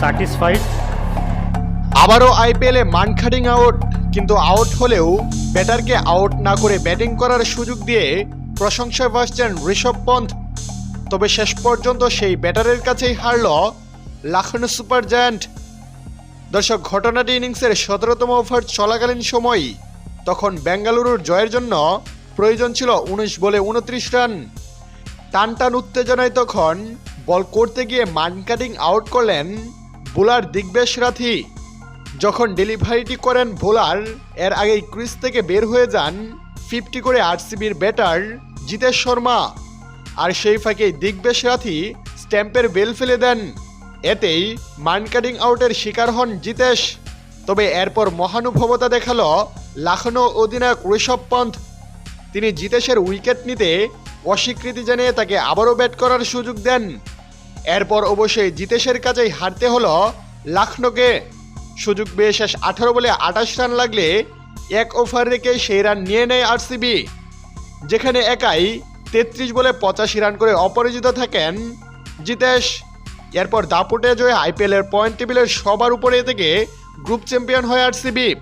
Satisfied আবারও আইপিএলে মানখাডিং out কিন্তু আউট হলেও ব্যাটারকে আউট না করে ব্যাটিং করার সুযোগ দিয়ে প্রশংসায় ভাসছেন ঋষভ পন্থ। তবে শেষ পর্যন্ত সেই ব্যাটারের কাছেই হারল লাখনৌ সুপার জায়ান্ট। দর্শক, ঘটনাটি ইনিংসের সতেরোতম ওভার চলাকালীন সময়, তখন বেঙ্গালুরুর জয়ের জন্য প্রয়োজন ছিল উনিশ বলে উনত্রিশ রান। টান টান উত্তেজনায় তখন বল করতে গিয়ে মান কাটিং আউট করলেন বোলার দিগ্বেশ রাথি। যখন ডেলিভারিটি করেন বোলার এর আগেই ক্রিজ থেকে বের হয়ে যান ফিফটি করে আরসিবির ব্যাটার জিতেশ শর্মা। আর সেই ফাঁকে দিগ্বেশ রাথি স্ট্যাম্পের বেল ফেলে দেন। এতেই মান কাটিং আউটের শিকার হন জিতেশ। তবে এরপর মহানুভবতা দেখাল লাখনৌ অধিনায়ক ঋষভ পন্থ। তিনি জিতেশের উইকেট নিতে অস্বীকৃতি জানিয়ে তাকে আবারও ব্যাট করার সুযোগ দেন। এরপর অবশ্যই জিতেশের কাছেই হারতে হলো লাখনৌকে। সুযোগ পেয়ে শেষ আঠারো বলে আঠাশ রান লাগলে এক ওভার রেখে সেই রান নিয়ে নেয় আরসিবি। যেখানে একাই তেত্রিশ বলে পঁচাশি রান করে অপরাজিত থাকেন জিতেশ। এরপর দাপুটে জয়ে আইপিএলের পয়েন্ট টেবিলের সবার উপরে থেকে গ্রুপ চ্যাম্পিয়ন হয় আরসিবি।